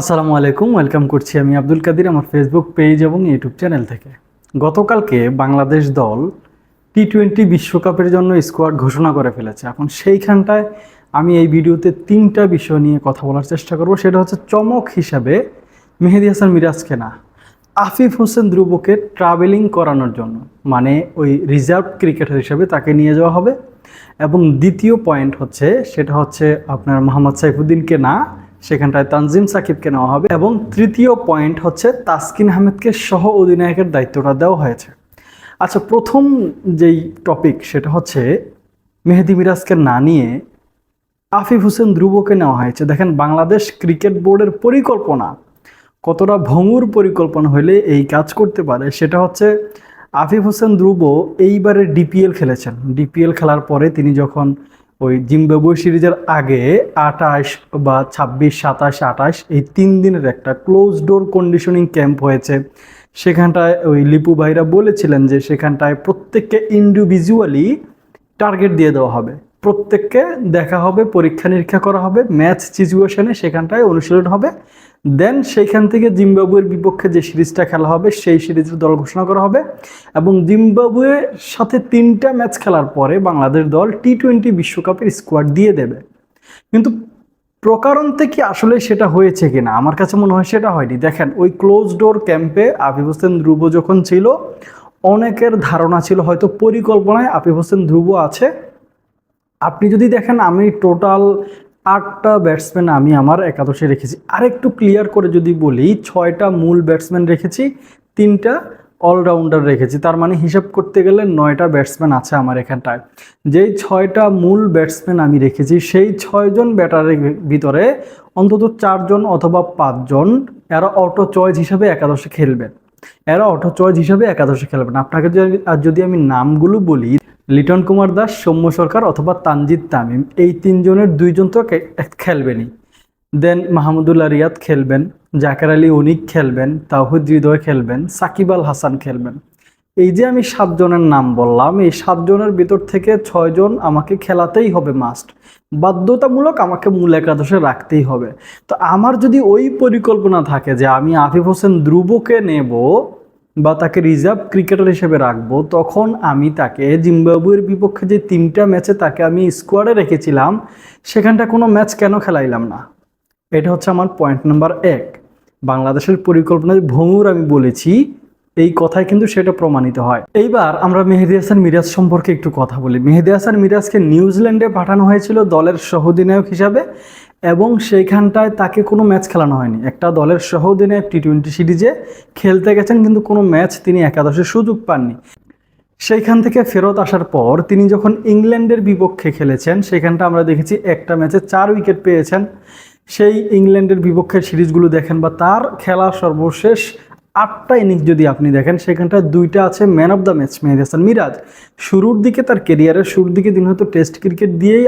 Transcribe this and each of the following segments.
আসসালামু আলাইকুম, ওয়েলকাম করছি আমি আব্দুল কাদির আমার ফেসবুক পেজ এবং ইউটিউব চ্যানেল থেকে। গতকালকে বাংলাদেশ দল টি টোয়েন্টি বিশ্বকাপের জন্য স্কোয়াড ঘোষণা করে ফেলেছে। এখন সেইখানটায় আমি এই ভিডিওতে তিনটা বিষয় নিয়ে কথা বলার চেষ্টা করব। সেটা হচ্ছে চমক হিসাবে মেহেদি হাসান মিরাজকে না আফিফ হোসেন ধ্রুবকে ট্রাভেলিং করানোর জন্য মানে ওই রিজার্ভ ক্রিকেটার হিসেবে তাকে নিয়ে যাওয়া হবে। এবং দ্বিতীয় পয়েন্ট হচ্ছে, সেটা হচ্ছে আপনার মোহাম্মদ সাইফুদ্দিনকে না সেখানটায় তানজিম সাকিবকে নেওয়া হবে এবং তৃতীয় পয়েন্ট হচ্ছে তাসকিন আহমেদকে সহ অধিনায়কের দায়িত্বটা দেওয়া হয়েছে। আচ্ছা প্রথম যেই টপিক সেটা হচ্ছে মেহেদি মিরাজকে না নিয়ে আফিফ হোসেন ধ্রুবকে নেওয়া হয়েছে। দেখেন, বাংলাদেশ ক্রিকেট বোর্ডের পরিকল্পনা কতটা ভঙ্গুর পরিকল্পনা হলে এই কাজ করতে পারে সেটা হচ্ছে আফিফ হোসেন ধ্রুব এইবারে ডিপিএল খেলেছেন। ডিপিএল খেলার পরে তিনি যখন ওই জিম্বাবুয়ে সিরিজের আগে আঠাশ বা ছাব্বিশ, সাতাশ, আঠাশ এই তিন দিনের একটা ক্লোজ ডোর কন্ডিশনিং ক্যাম্প হয়েছে। সেখানটায় ওই লিপু ভাইরা বলেছিলেন যে সেখানটায় প্রত্যেককে ইন্ডিভিজুয়ালি টার্গেট দিয়ে দেওয়া হবে। প্রত্যেককে দেখা হবে পরীক্ষা নিরীক্ষা করা হবে ম্যাচ সিচুয়েশনে সেখানটায় অনুশীলন হবে। দেন সেইখান থেকে জিম্বাবুয়ের বিপক্ষে যে সিরিজটা খেলা হবে, সেই সিরিজের দল ঘোষণা করা হবে। এবং জিম্বাবুয়ের সাথে তিনটা ম্যাচ খেলার পরে বাংলাদেশ দল টি টোয়েন্টি বিশ্বকাপের স্কোয়াড দিয়ে দেবে। কিন্তু প্রকারান্তে কি আসলে সেটা হয়েছে কিনা? আমার কাছে মনে হয় সেটা হয়নি। দেখেন, ওই ক্লোজ ডোর ক্যাম্পে আফিফ হোসেন ধ্রুব যখন ছিল, অনেকের ধারণা ছিল, হয়তো পরিকল্পনায় আফিফ হোসেন ধ্রুব আছে। আপনি যদি দেখেন, আমি টোটাল আটটা ব্যাটসম্যান আমি আমার একাদশে রেখেছি। আরেকটু ক্লিয়ার করে যদি বলি, ছয়টা মূল ব্যাটসম্যান রেখেছি, তিনটা অলরাউন্ডার রেখেছি। তার মানে হিসাব করতে গেলে নয়টা ব্যাটসম্যান আছে আমার এখানটায়। যেই ছয়টা মূল ব্যাটসম্যান আমি রেখেছি, সেই ছয়জন ব্যাটারের ভিতরে অন্তত চারজন অথবা পাঁচজন এরা অটো চয়েস হিসাবে একাদশে খেলবেন এরা অটো চয়েস হিসাবে একাদশে খেলবেন আপনাকে যদি, আর যদি আমি নামগুলো বলি লিটন কুমার দাস, সৌম্য সরকার অথবা তানজিদ তামিম, এই তিনজনের দুইজন তো খেলবেনই। দেন মাহমুদুল্লাহ রিয়াদ খেলবেন, জাকের আলী অনিক খেলবেন তাহিদ হৃদয় খেলবেন, সাকিব আল হাসান খেলবেন। এই যে আমি সাতজনের নাম বললাম, এই সাতজনের ভিতর থেকে ছয়জন আমাকে খেলাতেই হবে মাস্ট বাধ্যতামূলক আমাকে মূল একাদশে রাখতেই হবে। তো আমার যদি ওই পরিকল্পনা থাকে যে আমি আফিফ হোসেন ধ্রুবকে নেব বা তাকে রিজার্ভ ক্রিকেটার হিসেবে রাখব, তখন আমি তাকে জিম্বাবুয়ের বিপক্ষে যে তিনটা ম্যাচে তাকে আমি স্কোয়াডে রেখেছিলাম, সেখানটা কোনো ম্যাচ কেন খেলাইলাম না? এটা হচ্ছে আমার পয়েন্ট নাম্বার এক। বাংলাদেশের পরিকল্পনায় ভঙ্গুর আমি বলেছি, এই কথায় কিন্তু সেটা প্রমাণিত হয়। এইবার আমরা মেহেদি হাসান মিরাজ সম্পর্কে একটু কথা বলি। মেহেদি হাসান মিরাজকে নিউজিল্যান্ডে পাঠানো হয়েছিল দলের সহঅধিনায়ক হিসাবে। এবং সেইখানটায় তাকে কোনো ম্যাচ খেলানো হয়নি। একটা দলের সহদিনে টি টোয়েন্টি সিরিজে খেলতে গেছেন, কিন্তু কোনো ম্যাচ তিনি একাদশে সুযোগ পাননি। সেইখান থেকে ফেরত আসার পর তিনি যখন ইংল্যান্ডের বিপক্ষে খেলেছেন, সেখানটা আমরা দেখেছি একটা ম্যাচে চার উইকেট পেয়েছেন। সেই ইংল্যান্ডের বিপক্ষের সিরিজগুলো দেখেন বা তার খেলা সর্বশেষ আটটা ইনিংস যদি আপনি দেখেন সেখানটা দুইটা আছে man of the match Mehedi Hasan Miraz. শুরুর দিকে তার কেরিয়ারের শুরুর দিকে তিনি হয়তো টেস্ট ক্রিকেট দিয়েই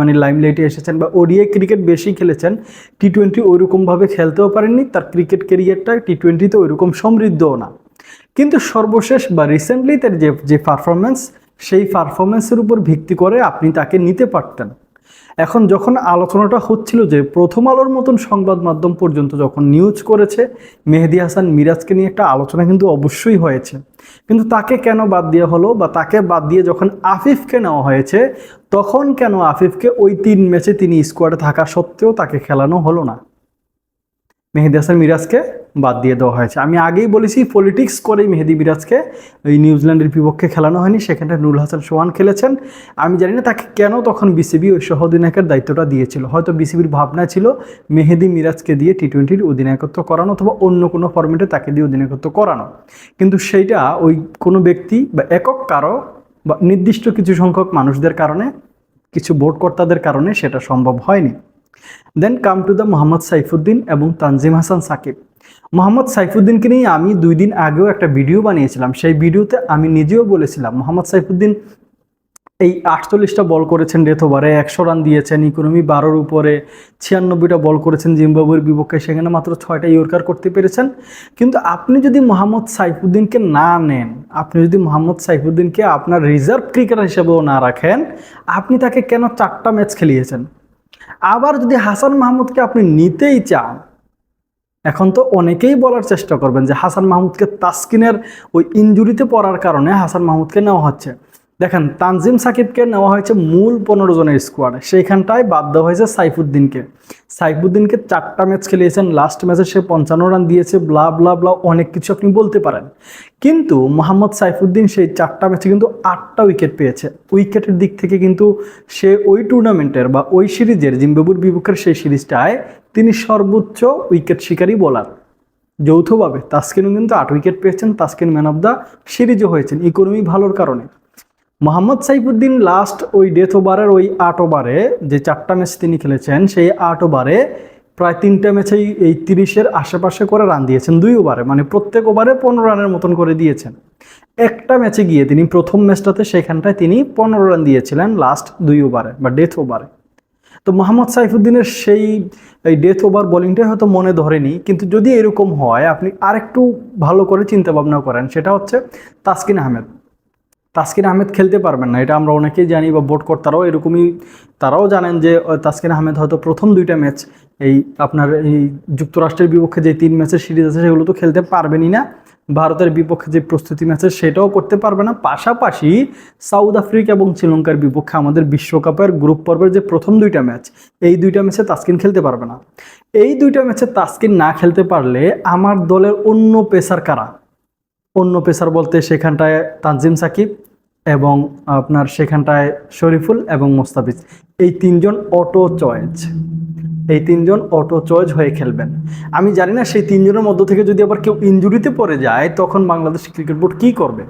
মানে লাইমলাইটে এসেছেন বা ওডিআই ক্রিকেট বেশি খেলেছেন। টি টোয়েন্টি ওইরকমভাবে খেলতেও পারেননি, তার ক্রিকেট কেরিয়ারটা টি টোয়েন্টিতে ওইরকম সমৃদ্ধও না। কিন্তু সর্বশেষ বা রিসেন্টলি তার যে যে পারফরমেন্স সেই পারফরমেন্সের উপর ভিত্তি করে আপনি তাকে নিতে পারতেন। এখন যখন আলোচনাটা হচ্ছিল যে প্রথম আলোর মতন সংবাদ মাধ্যম পর্যন্ত যখন নিউজ করেছে, মেহেদি হাসান মিরাজকে নিয়ে একটা আলোচনা কিন্তু অবশ্যই হয়েছে। কিন্তু তাকে কেন বাদ দেওয়া হলো বা তাকে বাদ দিয়ে যখন আফিফকে নেওয়া হয়েছে, তখন কেন আফিফকে ওই তিন ম্যাচে তিনি স্কোয়াডে থাকা সত্ত্বেও তাকে খেলানো হলো না? মেহেদি হাসান মিরাজকে বাদ দিয়ে দেওয়া হয়েছে। আমি আগেই বলেছি পলিটিক্স করেই মেহেদি মিরাজকে ওই নিউজিল্যান্ডের বিপক্ষে খেলানো হয়নি। সেখানটা নুরুল হাসান সোহান খেলেছেন। আমি জানি না তাকে কেন তখন বিসিবি ওই সহ অধিনায়কের দায়িত্বটা দিয়েছিল। হয়তো বিসিবির ভাবনা ছিল মেহেদি মিরাজকে দিয়ে টি টোয়েন্টির অধিনায়কত্ব করানো অথবা অন্য কোনো ফর্মেটে তাকে দিয়ে অধিনায়কত্ব করানো। কিন্তু সেইটা ওই কোনো ব্যক্তি বা একক কারও বা নির্দিষ্ট কিছু সংখ্যক মানুষদের কারণে, কিছু বোর্ড কর্তাদের কারণে সেটা সম্ভব হয়নি। Then come to the Mohammad Saifuddin এবং তানজিম হাসান সাকিব মোহাম্মদ সাইফুদ্দিনকে নিয়ে আমি দুই দিন আগেও একটা ভিডিও বানিয়েছিলাম। সেই ভিডিওতে আমি নিজেও বলেছিলাম, মোহাম্মদ সাইফুদ্দিন এই আটচল্লিশটা বল করেছেন ডেথ ওভারে, একশো রান দিয়েছেন, ইকোনমি বারোর উপরে, ছিয়ানব্বইটা বল করেছেন জিম্বাবুয়ের বিপক্ষে, সেখানে মাত্র ছয়টা ইয়র্কার করতে পেরেছেন। কিন্তু আপনি যদি মোহাম্মদ সাইফুদ্দিনকে না নেন, আপনি যদি মোহাম্মদ সাইফুদ্দিনকে আপনার রিজার্ভ ক্রিকেটার হিসেবেও না রাখেন, আপনি তাকে কেন চারটা ম্যাচ খেলিয়েছেন? আবার যদি হাসান মাহমুদকে আপনি নিতেই চান, এখন তো অনেকেই বলার চেষ্টা করবেন যে হাসান মাহমুদকে তাসকিনের ওই ইঞ্জুরিতে পড়ার কারণে হাসান মাহমুদকে নেওয়া হচ্ছে। দেখেন, তানজিম সাকিবকে নেওয়া হয়েছে মূল পনেরো জনের স্কোয়াডে সেইখানটায় বাদ দেওয়া হয়েছে সাইফুদ্দিনকে। সাইফুদ্দিনকে চারটা ম্যাচ খেলিয়েছেন। লাস্ট ম্যাচে সে পঞ্চান্ন রান দিয়েছে ব্লা ব্লা ব্লা অনেক কিছু আপনি বলতে পারেন। কিন্তু মোহাম্মদ সাইফুদ্দিন সেই চারটা ম্যাচে কিন্তু আটটা উইকেট পেয়েছে। উইকেটের দিক থেকে কিন্তু সে ওই টুর্নামেন্টের বা ওই সিরিজের জিম্বাবুর বিপক্ষের সেই সিরিজটায় তিনি সর্বোচ্চ উইকেট শিকারী বোলার যৌথভাবে, তাস্কিনও কিন্তু আট উইকেট পেয়েছেন। তাস্কিন ম্যান অফ দ্য সিরিজও হয়েছেন ইকোনমি ভালোর কারণে। মোহাম্মদ সাইফুদ্দিন লাস্ট ওই ডেথ ওভারের ওই আট ওভারে যে চারটা ম্যাচ তিনি খেলেছেন, সেই আট ওভারে প্রায় তিনটা ম্যাচেই এই তিরিশের আশেপাশে করে রান দিয়েছেন, দুই ওভারে মানে প্রত্যেক ওভারে পনেরো রানের মতন করে দিয়েছেন। একটা ম্যাচে গিয়ে তিনি প্রথম ম্যাচটাতে সেখানটায় তিনি পনেরো রান দিয়েছিলেন লাস্ট দুই ওভারে বা ডেথ ওভারে তো মোহাম্মদ সাইফুদ্দিনের সেই, এই ডেথ ওভার বোলিংটাই হয়তো মনে ধরেনি, কিন্তু যদি এরকম হয়, আপনি আরেকটু ভালো করে চিন্তা ভাবনা করেন, সেটা হচ্ছে তাসকিন আহমেদ। তাসকিন আহমেদ খেলতে পারবেন না, এটা আমরা অনেকেই জানি বা বোর্ড কর্তারাও এরকমই, তারাও জানেন যে তাসকিন আহমেদ হয়তো প্রথম দুইটা ম্যাচ এই আপনার এই যুক্তরাষ্ট্রের বিপক্ষে যে তিন ম্যাচের সিরিজ আছে, সেগুলো তো খেলতে পারবেনই না। ভারতের বিপক্ষে যে প্রস্তুতি ম্যাচ সেটাও করতে পারবে না। পাশাপাশি সাউথ আফ্রিকা এবং শ্রীলঙ্কার বিপক্ষে আমাদের বিশ্বকাপের গ্রুপ পর্বের যে প্রথম দুইটা ম্যাচ এই দুইটা ম্যাচে তাসকিন খেলতে পারবে না। এই দুইটা ম্যাচে তাসকিন না খেলতে পারলে আমার দলের অন্য পেসার কারা? অন্য পেসার বলতে সেখানটায় তানজিম সাকিব এবং আপনার সেখানটায় শরীফুল এবং মোস্তাফিজ। এই তিনজন অটো চয়েজ এই তিনজন অটো চয়েজ হয়ে খেলবেন। আমি জানি না সেই তিনজনের মধ্য থেকে যদি আবার কেউ ইঞ্জুরিতে পড়ে যায়, তখন বাংলাদেশ ক্রিকেট বোর্ড কী করবে?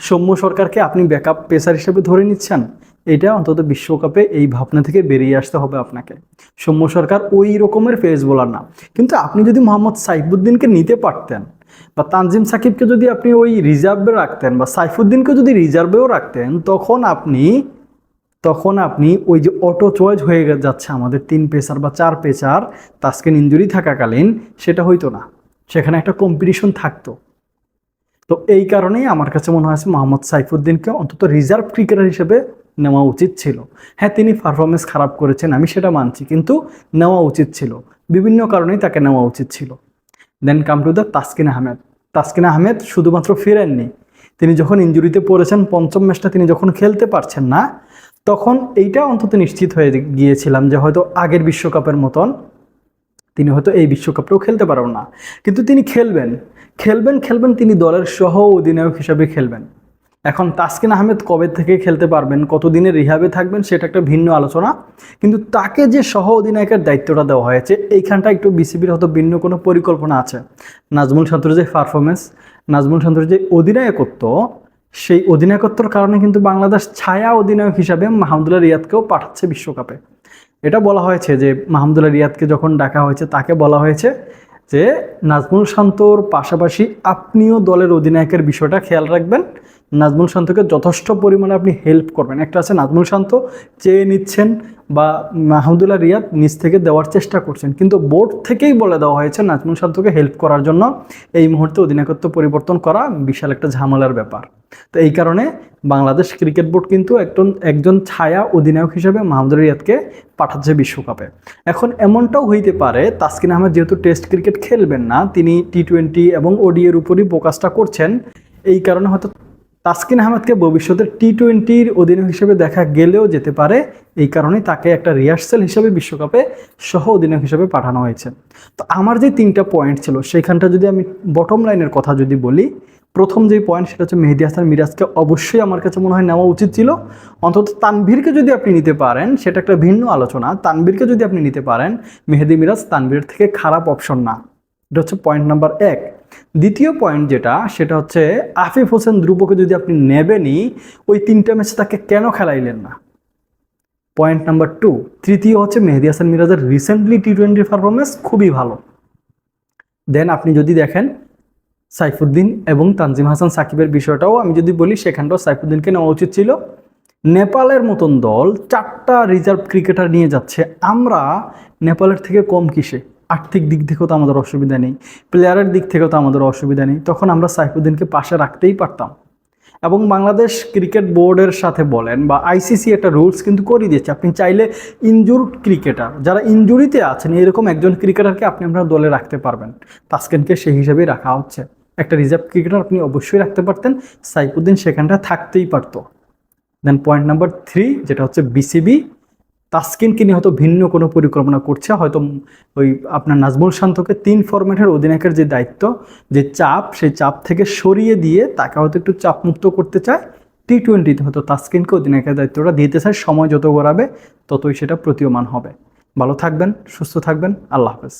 সৌম্য সরকারকে আপনি ব্যাকআপ পেসার হিসেবে ধরে নিচ্ছেন? এটা অন্তত বিশ্বকাপে এই ভাবনা থেকে বেরিয়ে আসতে হবে আপনাকে। সৌম্য সরকার ওই রকমের ফেস বোলার না। কিন্তু আপনি যদি মোহাম্মদ সাইফুদ্দিনকে নিতে পারতেন বা তানজিম সাকিবকে যদি আপনি ওই রিজার্ভে রাখতেন বা সাইফুদ্দিনকে যদি রিজার্ভেও রাখতেন, তখন আপনি তখন আপনি ওই যে অটো চয়েস হয়ে যাচ্ছে আমাদের তিন পেসার বা চার পেসার, তাস্কিন ইঞ্জুরি থাকাকালীন, সেটা হইতো না। সেখানে একটা কম্পিটিশন থাকতো। তো এই কারণেই আমার কাছে মনে হয়েছে মোহাম্মদ সাইফুদ্দিনকে অন্তত রিজার্ভ ক্রিকেটার হিসেবে নেওয়া উচিত ছিল। হ্যাঁ তিনি পারফরমেন্স খারাপ করেছেন, আমি সেটা মানছি, কিন্তু নেওয়া উচিত ছিল। বিভিন্ন কারণেই তাকে নেওয়া উচিত ছিল। Then come to the Taskin Ahmed Taskin Ahmed শুধুমাত্র ফিরেননি। তিনি যখন ইঞ্জুরিতে পড়েছেন, পঞ্চম ম্যাচটা তিনি যখন খেলতে পারছেন না, তখন এইটা অন্তত নিশ্চিত হয়ে গিয়েছিলাম যে হয়তো আগের বিশ্বকাপের মতন তিনি হয়তো এই বিশ্বকাপটাও খেলতে পারবেন না। কিন্তু তিনি খেলবেন। খেলবেন খেলবেন, তিনি দলের সহ অধিনায়ক হিসাবে খেলবেন। এখন তাসকিন আহমেদ কবে থেকে খেলতে পারবেন, কতদিনের রিহাবে থাকবেন, সেটা একটা ভিন্ন আলোচনা। কিন্তু তাকে যে সহ অধিনায়কের দায়িত্বটা দেওয়া হয়েছে এইখানটা একটু বিসিবির হয়তো ভিন্ন কোনো পরিকল্পনা আছে। নাজমুল শান্তর যে পারফরমেন্স নাজমুল শান্তর যে অধিনায়কত্ব, সেই অধিনায়কত্বর কারণে কিন্তু বাংলাদেশ ছায়া অধিনায়ক হিসাবে মাহমুদুল্লাহ রিয়াদকেও পাঠাচ্ছে বিশ্বকাপে। এটা বলা হয়েছে যে মাহমুদুল্লাহ রিয়াদকে যখন ডাকা হয়েছে, তাকে বলা হয়েছে যে, নাজমুল শান্তর পাশাপাশি আপনিও দলের অধিনায়কের বিষয়টা খেয়াল রাখবেন। নাজমুল শান্তকে যথেষ্ট পরিমাণে আপনি হেল্প করবেন। একটা আছে নাজমুল শান্ত চেয়ে নিচ্ছেন বা মাহমুদুল্লাহ রিয়াদ নিজ থেকে দেওয়ার চেষ্টা করছেন। কিন্তু বোর্ড থেকেই বলে দেওয়া হয়েছে নাজমুল শান্তকে হেল্প করার জন্য। এই মুহূর্তে অধিনায়কত্ব পরিবর্তন করা বিশাল একটা ঝামেলার ব্যাপার। তো এই কারণে বাংলাদেশ ক্রিকেট বোর্ড কিন্তু একজন একজন ছায়া অধিনায়ক হিসেবে মাহমুদুল রিয়াদকে পাঠাচ্ছে বিশ্বকাপে। এখন এমনটাও হইতে পারে, তাসকিন আহমেদ যেহেতু টেস্ট ক্রিকেট খেলবেন না, তিনি টি টোয়েন্টি এবং ওডিএর উপরই ফোকাসটা করছেন। এই কারণে হয়তো তাসকিন আহমেদকে ভবিষ্যতে টি টোয়েন্টির অধিনায়ক হিসেবে দেখা গেলেও যেতে পারে। এই কারণেই তাকে একটা রিহার্সাল হিসেবে বিশ্বকাপে সহ অধিনায়ক হিসেবে পাঠানো হয়েছে। তো আমার যে তিনটা পয়েন্ট ছিল, সেইখানটা যদি আমি বটম লাইনের কথা যদি বলি, প্রথম যে পয়েন্ট সেটা হচ্ছে মেহেদি হাসান মিরাজকে অবশ্যই আমার কাছে মনে হয় নেওয়া উচিত ছিল। অন্তত তানভীরকে যদি আপনি নিতে পারেন, সেটা একটা ভিন্ন আলোচনা। তানভীরকে যদি আপনি নিতে পারেন, মেহেদি মিরাজ তানভীর থেকে খারাপ অপশন না। এটা হচ্ছে পয়েন্ট নাম্বার এক। দ্বিতীয় পয়েন্ট যেটা, সেটা হচ্ছে আফিফ হোসেন ধ্রুবকে যদি আপনি নেবেনই, ওই তিনটা ম্যাচে তাকে কেন খেলাইলেন না? পয়েন্ট নাম্বার টু তৃতীয় হচ্ছে মেহেদি হাসান মিরাজের রিসেন্টলি টি টোয়েন্টি পারফরমেন্স খুবই ভালো। দেন আপনি যদি দেখেন সাইফুদ্দিন এবং তানজিম হাসান সাকিবের বিষয়টাও, আমি যদি বলি সেখানটাও সাইফুদ্দিনকে নেওয়া উচিত ছিল। নেপালের মতন দল, চারটা রিজার্ভ ক্রিকেটার নিয়ে যাচ্ছে। আমরা নেপালের থেকে কম কিসে? আর্থিক দিক থেকেও তো আমাদের অসুবিধা নেই প্লেয়ারের দিক থেকেও তো আমাদের অসুবিধা নেই। তখন আমরা সাইফুদ্দিনকে পাশে রাখতেই পারতাম। এবং বাংলাদেশ ক্রিকেট বোর্ডের সাথে বলেন বা আইসিসি একটা রুলস কিন্তু করে দিয়েছে, আপনি চাইলে ইনজুর ক্রিকেটার যারা ইনজুরিতে আছেন, এরকম একজন ক্রিকেটারকে আপনি আপনার দলে রাখতে পারবেন। তাসকেনকে সেই হিসেবেই রাখা হচ্ছে। একটা রিজার্ভ ক্রিকেটার আপনি অবশ্যই রাখতে পারতেন, সাইফুদ্দিন সেখানটা থাকতেই পারতো। দেন পয়েন্ট নাম্বার থ্রি যেটা হচ্ছে বিসিবি তাসকিনকে নিয়ে হয়তো ভিন্ন কোনো পরিকল্পনা করছে। হয়তো ওই আপনার নাজমুল শান্তকে তিন ফরম্যাটের অধিনায়কের যে দায়িত্ব, যে চাপ, সেই চাপ থেকে সরিয়ে দিয়ে তাকে হয়তো একটু চাপমুক্ত করতে চায়। টি টোয়েন্টিতে হয়তো তাস্কিনকে অধিনায়কের দায়িত্বটা দিতে চায়। সময় যত গড়াবে, ততই সেটা প্রতীয়মান হবে। ভালো থাকবেন, সুস্থ থাকবেন। আল্লাহ হাফেজ।